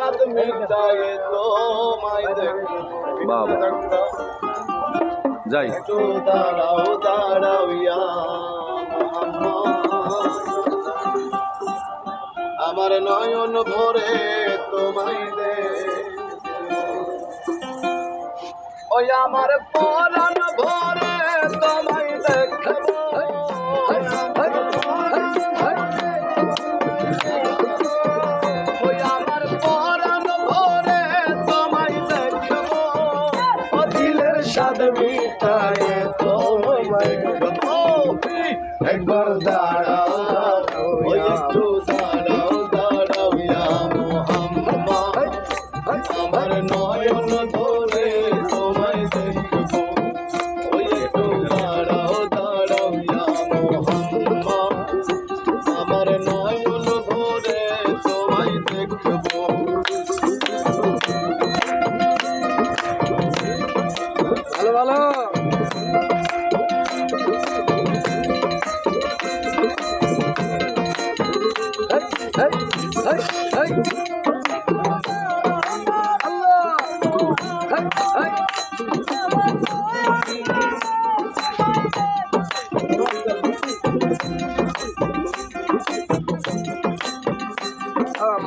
সাদ মিটায় তোমায় বাবা। যাই। দাঁড়াও দাঁড়াও ইয়া আমার নয়ন ভরে তোমায় দে ওই আমার পরাণ ভরে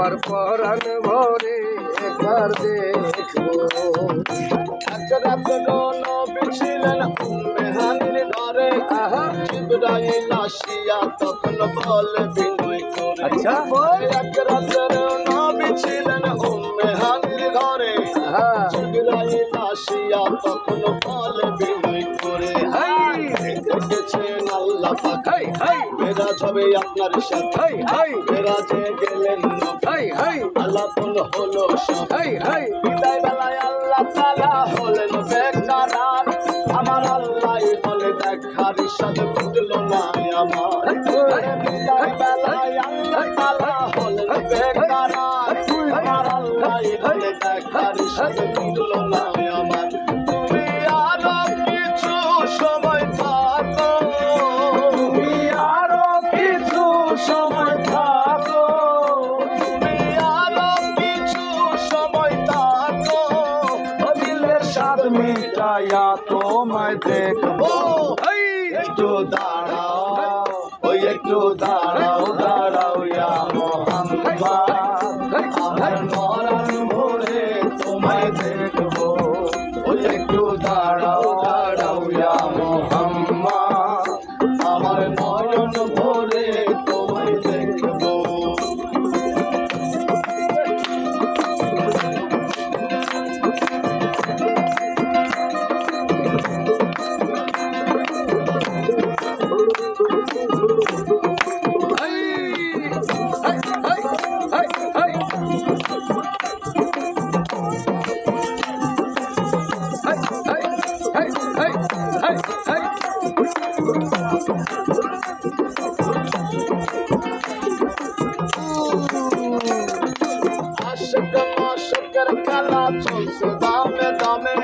আমার পরাণ ভরে একবার দেখব। ছিলেন মেহানির ঘরে। আহা। জিব্রাইল আসিয়া তখন বলে বিনয় করে আচ্ছা। এক রাতের নবী ছিলেন মেহানির ঘরে। তখন বলে দেখেছেন আল্লাহ পাক মেরাজ হবে আপনার সাথে। মেরাজে গেলেন আলাপন হলো বিদায় বেলায় আল্লাহ তালা হলেন বেকার আমার আল্লাহ বলে দেখার সাথে বুঝলো না আমার। বিদায় বেলায় তোমায় দেখব একটু দাঁড়াও ওই একটু দাঁড়াও দাঁড়াও ইয়া মোহাম্মদ। আমার মরণ ভরে তোমায় দেখব। ওই একটু দাঁড়াও চলছে দামে দামে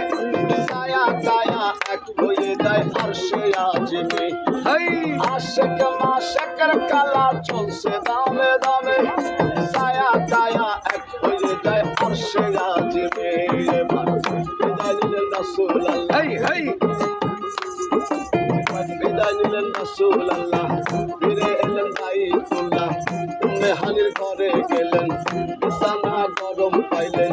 কায়া কায়া এক হয়ে যায় আর সে হাই! আশক মাশকের খেলা চলছে দামে দামে কায়া কায়া এক হয়ে যায় আর সে নিলেন রাসূল আল্লাহ হাই! হাই বিদায় নিলেন রাসূল আল্লাহ ফিরে এলেন বাইতুল্লাহ। উম্মে হানির ঘরে গেলেন। বিছানা গরম পাইলেন।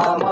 আমার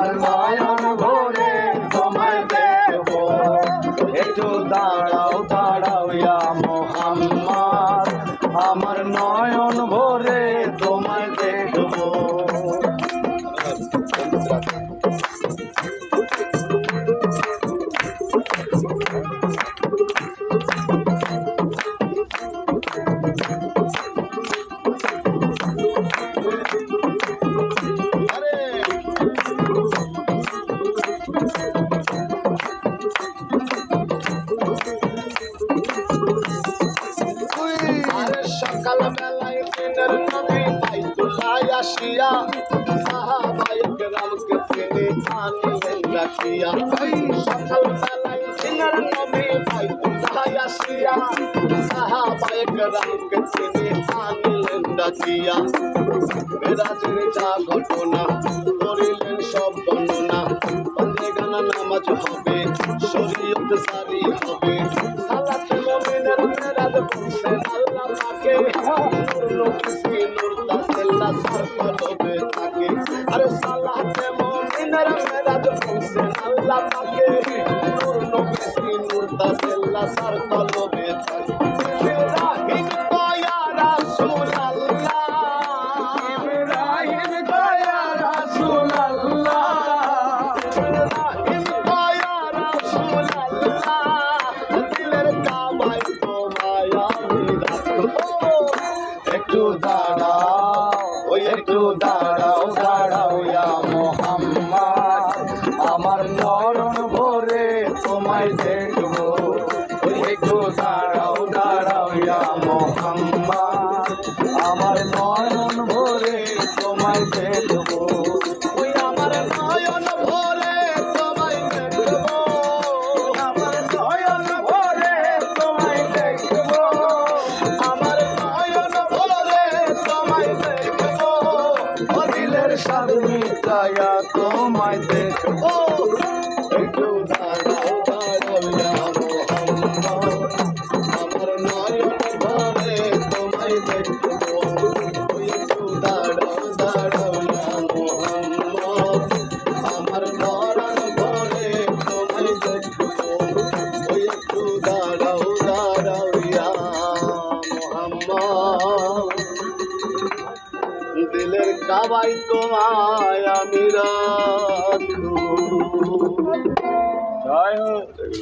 আসিয়া সাহাবায়ে কেরামকে তিনি আনিলেন রাখিয়া। সকাল বেলায় সিনার নবী ভাই কোথায় আসিয়া সাহাবায়ে কেরামকে তিনি আনিলেন রাখিয়া। মেরাজের যা ঘটনা, করিলেন সব বর্ণনা। বন্দে নামাজ হবে, শরীয়ত সারি হবে। Muhammad. তোমায় তোমায় আমি রাখব